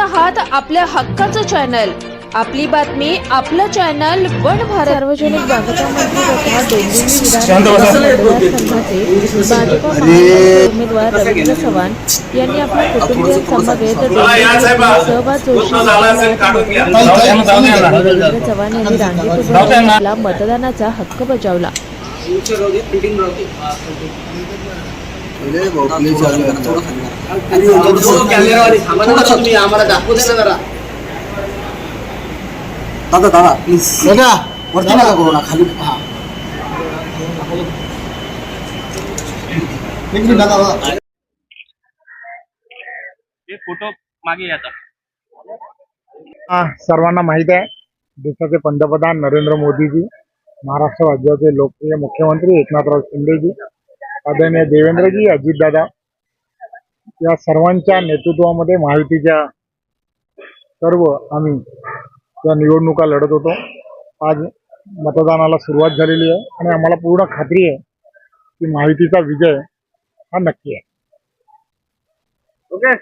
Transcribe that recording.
आहात आपल्या हक्काचं चॅनल आपली बातमी आपलं चॅनल वन भारत. सार्वजनिक बांधकाम मंत्री तथा डोंबिवली विधानसभा मतदारसंघाचे भाजपा महायुतीचे उमेदवार रवींद्र चव्हाण यांनी आपल्या कुटुंबियांसमवेत सहभाग जोशी चव्हाण यांनी रांगेत मतदानाचा हक्क बजावला. तुम्ही आम्हाला दाखवू दे ना जरा. दादा दादा प्लीज दादा. वरती नका करू ना खाली. हा. एक मिनिट दादा दादा. हे फोटो मागे येतात हा, सर्वांना माहीत आहे देशाचे पंतप्रधान नरेंद्र मोदीजी महाराष्ट्र राज्याचे लोकप्रिय मुख्यमंत्री एकनाथराव शिंदेजी आदरणीय देवेंद्रजी अजितदादा या सर्वांच्या नेतृत्वामध्ये महायुतीच्या सर्व आम्ही या निवडणुका लढत होतो. आज मतदानाला सुरुवात झालेली आहे आणि आम्हाला पूर्ण खात्री आहे की महायुतीचा विजय हा नक्की आहे. ओके